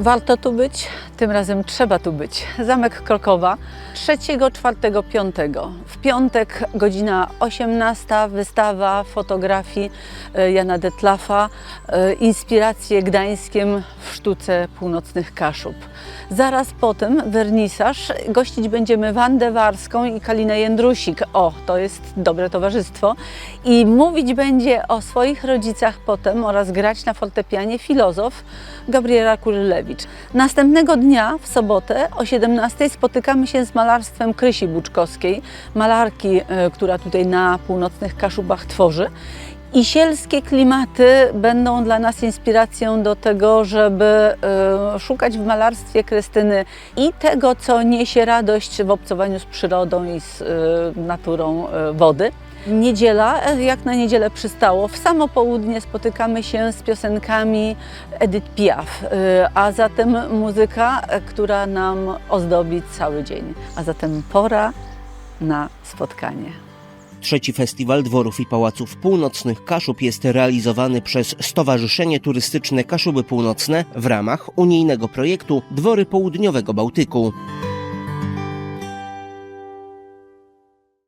Warto tu być, tym razem trzeba tu być. Zamek Krokowa 3, 4, 5. W piątek godzina 18 wystawa fotografii e, Jana Detlafa e, Inspiracje Gdańskiem w sztuce północnych Kaszub. Zaraz potem wernisaż. Gościć będziemy Wandę Warską i Kalinę Jędrusik. O, to jest dobre towarzystwo. I mówić będzie o swoich rodzicach potem oraz grać na fortepianie filozof Gabriela Kurylewicz. Następnego dnia, w sobotę o 17 spotykamy się z malarstwem Krysi Buczkowskiej, malarki, e, która tutaj na północnych Kaszubach tworzy. I sielskie klimaty będą dla nas inspiracją do tego, żeby e, szukać w malarstwie Krystyny i tego, co niesie radość w obcowaniu z przyrodą i z e, naturą e, wody. Niedziela, jak na niedzielę przystało, w samo południe spotykamy się z piosenkami Edith Piaf, a zatem muzyka, która nam ozdobi cały dzień. A zatem pora na spotkanie. Trzeci festiwal dworów i pałaców północnych Kaszub jest realizowany przez Stowarzyszenie Turystyczne Kaszuby Północne w ramach unijnego projektu Dwory Południowego Bałtyku.